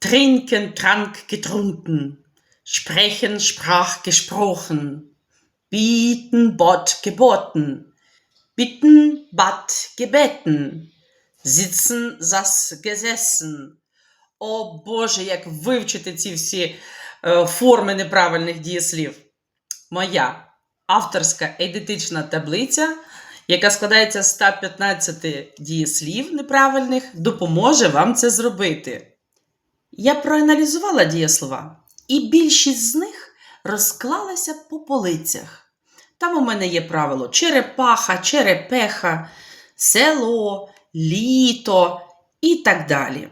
Trinken, trank, getrunken. Sprechen, sprach, gesprochen. Bieten, bot, geboten. Bitten, bat, gebeten. Sitzen, saß, gesessen. О Боже, як вивчити ці всі е, форми неправильних дієслів. Моя авторська ейдетична таблиця, яка складається з 115 дієслів неправильних, допоможе вам це зробити. Я проаналізувала дієслова, і більшість з них розклалася по полицях. Там у мене є правило черепаха, черепеха, село, літо і так далі.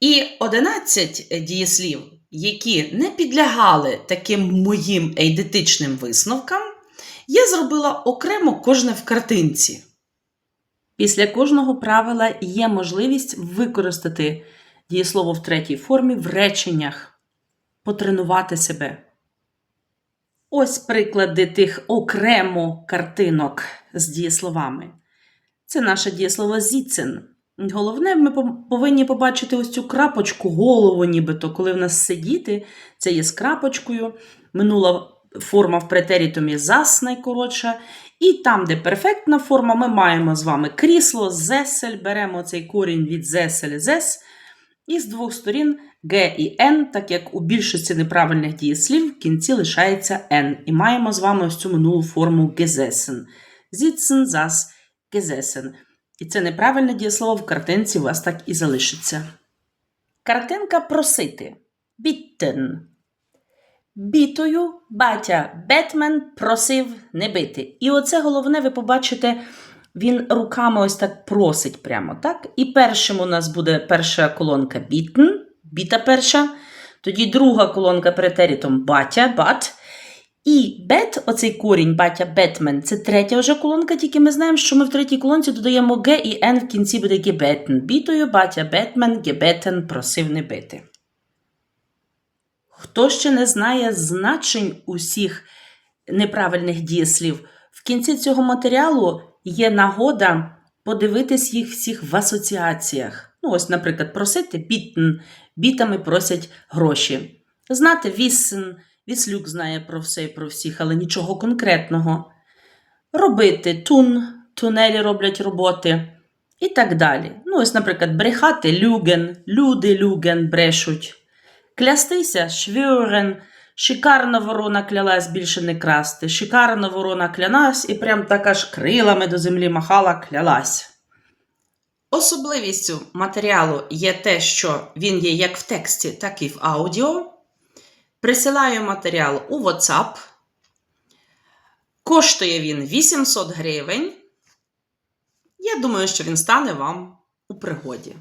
І 11 дієслів, які не підлягали таким моїм ейдетичним висновкам, я зробила окремо кожне в картинці. Після кожного правила є можливість використати дієслово в третій формі в реченнях, потренувати себе. Ось приклади тих окремо картинок з дієсловами. Це наше дієслово зіцен. Головне, ми повинні побачити ось цю крапочку, голову, нібито, коли в нас сидіти, це є з крапочкою. Минула форма в претерітумі зас найкоротша. І там, де перфектна форма, ми маємо з вами крісло, зесель, беремо цей корінь від зесель, зес. І з двох сторін Г і Н, так як у більшості неправильних дієслів в кінці лишається Н. І маємо з вами ось цю минулу форму gesessen. Sitzen, saß, gesessen. І це неправильне дієслово в картинці у вас так і залишиться. Картинка просити. Bitten. Бітою батя Бетмен просив не бити. І оце головне, ви побачите, він руками ось так просить прямо, так? І першим у нас буде перша колонка бітен, біта перша. Тоді друга колонка претерітом батя, бат. І бет, оцей корінь батя Бетмен, це третя вже колонка, тільки ми знаємо, що ми в третій колонці додаємо Г і Н в кінці буде гебетен. Бітою батя Бетмен, гебетен просив не бити. Хто ще не знає значень усіх неправильних дієслів, в кінці цього матеріалу є нагода подивитись їх всіх в асоціаціях. Ну, ось, наприклад, просити бітн, бітами просять гроші. Знати віссен, віслюк знає про все і про всіх, але нічого конкретного. Робити тун, тунелі роблять роботи і так далі. Ну, ось, наприклад, брехати люген, люди люген брешуть. Клястися швюрен, шикарна ворона клялась більше не красти, шикарна ворона клялась і прям так аж крилами до землі махала клялась. Особливістю матеріалу є те, що він є як в тексті, так і в аудіо. Присилаю матеріал у WhatsApp. Коштує він 800 гривень. Я думаю, що він стане вам у пригоді.